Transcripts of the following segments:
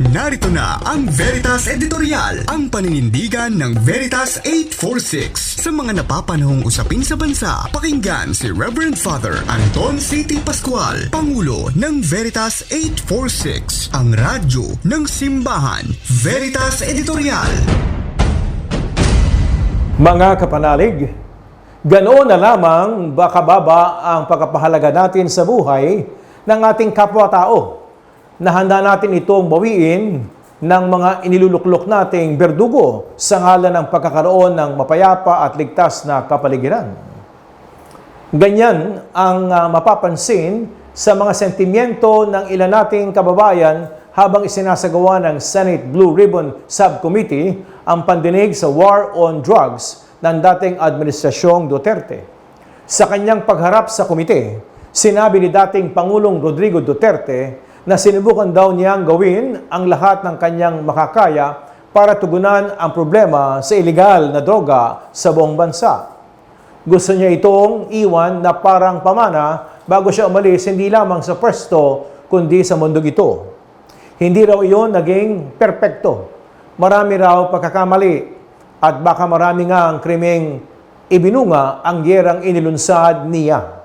Narito na ang Veritas Editorial, ang paninindigan ng Veritas 846. Sa mga napapanahong usapin sa bansa, pakinggan si Reverend Father Anton C.T. Pascual, Pangulo ng Veritas 846, ang radyo ng simbahan. Veritas Editorial. Mga kapanalig, ganoon na lamang baka baba ang pagkapahalaga natin sa buhay ng ating kapwa-tao na handa natin itong bawiin ng mga iniluluklok nating berdugo sa ngalan ng pagkakaroon ng mapayapa at ligtas na kapaligiran. Ganyan ang ah, mapapansin sa mga sentimiento ng ilan nating kababayan habang isinasagawa ng Senate Blue Ribbon Subcommittee ang pandinig sa War on Drugs ng dating Administrasyong Duterte. Sa kanyang pagharap sa komite, sinabi ni dating Pangulong Rodrigo Duterte na sinubukan daw niyang gawin ang lahat ng kanyang makakaya para tugunan ang problema sa ilegal na droga sa buong bansa. Gusto niya itong iwan na parang pamana bago siya umalis hindi lamang sa pwesto kundi sa mundong ito. Hindi raw iyon naging perpekto. Marami raw pagkakamali at baka marami nga ang krimeng ibinunga ang gerang inilunsad niya.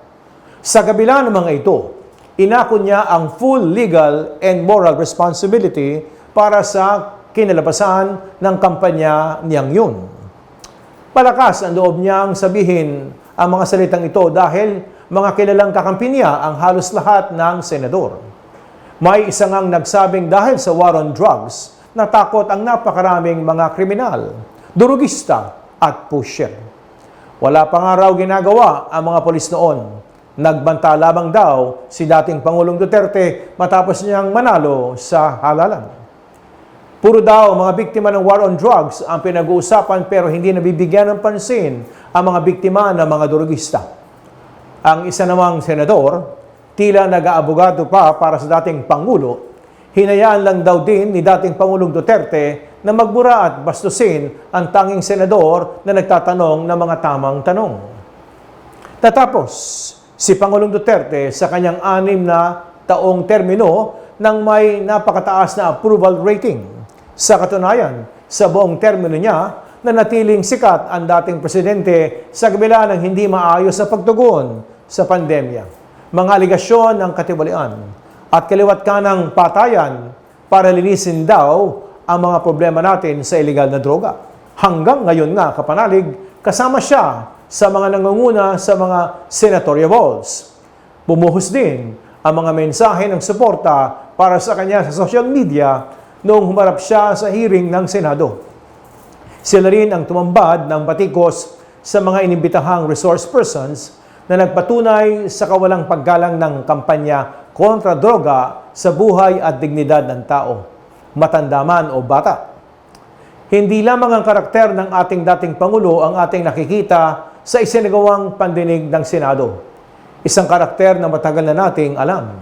Sa kabila ng mga ito, inako niya ang full legal and moral responsibility para sa kinalabasan ng kampanya niyang yun. Palakas ang loob niyang sabihin ang mga salitang ito dahil mga kilalang kakampi niya ang halos lahat ng senador. May isa ngang nagsabing dahil sa war on drugs, natakot ang napakaraming mga kriminal, durugista at pusher. Wala pa nga raw ginagawa ang mga polis noon. Nagbanta lamang daw si dating Pangulong Duterte matapos niyang manalo sa halalan. Puro daw mga biktima ng war on drugs ang pinag-uusapan pero hindi nabibigyan ng pansin ang mga biktima ng mga durugista. Ang isa namang senador, tila nag-aabogado pa para sa dating Pangulo, hinayaan lang daw din ni dating Pangulong Duterte na magbura at bastusin ang tanging senador na nagtatanong ng mga tamang tanong. Tatapos, si Pangulong Duterte sa kanyang anim na taong termino ng may napakataas na approval rating. Sa katunayan, sa buong termino niya, nanatiling sikat ang dating presidente sa kabila ng hindi maayos sa pagtugon sa pandemya. Mga aligasyon ng katiwalian at kaliwat ka ng patayan para linisin daw ang mga problema natin sa illegal na droga. Hanggang ngayon nga, kapanalig, kasama siya sa mga nangunguna sa mga senatorial balls. Bumuhos din ang mga mensahe ng suporta para sa kanya sa social media noong humarap siya sa hearing ng Senado. Sila rin ang tumambad ng batikos sa mga inimbitahang resource persons na nagpatunay sa kawalang paggalang ng kampanya kontra droga sa buhay at dignidad ng tao, matanda man o bata. Hindi lamang ang karakter ng ating dating Pangulo ang ating nakikita sa isinagawang pandinig ng Senado. Isang karakter na matagal na nating alam.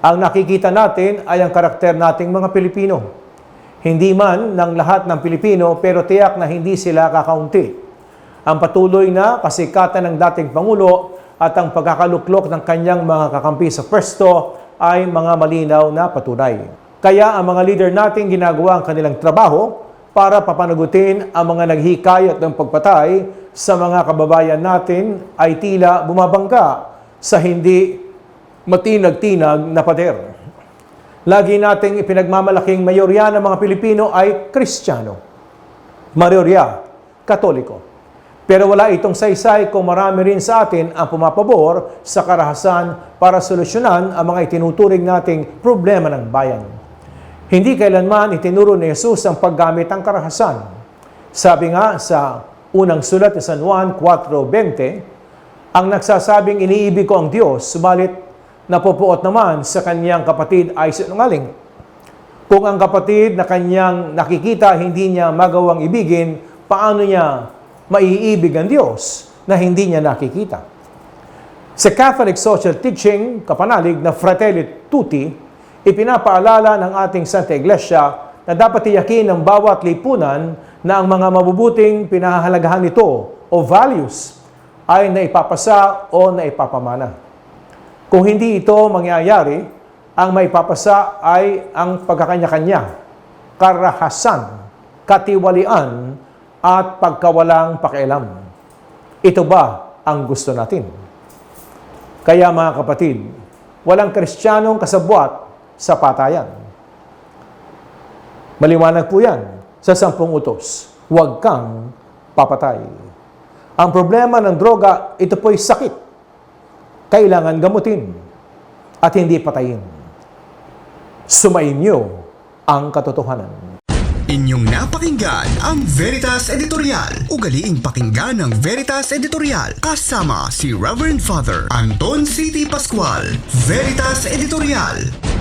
Ang nakikita natin ay ang karakter nating mga Pilipino. Hindi man ng lahat ng Pilipino pero tiyak na hindi sila kakaunti. Ang patuloy na kasikatan ng dating Pangulo at ang pagkakaluklok ng kanyang mga kakampi sa pwesto ay mga malinaw na patunay. Kaya ang mga leader natin ginagawa ang kanilang trabaho para papanagutin ang mga naghikayat ng pagpatay sa mga kababayan natin ay tila bumabangga sa hindi matinag-tinag na pader. Lagi nating ipinagmamalaking mayorya ng mga Pilipino ay Kristiyano. Mayorya, Katoliko. Pero wala itong saysay kung marami rin sa atin ang pumapabor sa karahasan para solusyonan ang mga itinuturing nating problema ng bayan. Hindi kailanman itinuro ni Jesus ang paggamit ng karahasan. Sabi nga sa unang sulat ni San Juan 4.20, ang nagsasabing iniibig ko ang Diyos, subalit napupuot naman sa kanyang kapatid ay sinungaling. Kung ang kapatid na kanyang nakikita hindi niya magawang ibigin, paano niya maiibig ang Diyos na hindi niya nakikita? Sa Catholic social teaching, kapanalig na Fratelli Tutti, ipinapaalala ng ating Santa Iglesia na dapat tiyakin ng bawat lipunan na ang mga mabubuting pinahahalagahan nito o values ay naipapasa o naipapamana. Kung hindi ito mangyayari, ang maipapasa ay ang pagkakanya-kanya, karahasan, katiwalian, at pagkawalang pakialam. Ito ba ang gusto natin? Kaya mga kapatid, walang kristyanong kasabwat sa patayan. Maliwanag po yan sa sampung utos. Huwag kang papatay. Ang problema ng droga, ito po'y sakit. Kailangan gamutin at hindi patayin. Sumainyo ang katotohanan. Inyong napakinggan ang Veritas Editorial. Ugaliing pakinggan ng Veritas Editorial kasama si Reverend Father Anton City Pascual. Veritas Editorial.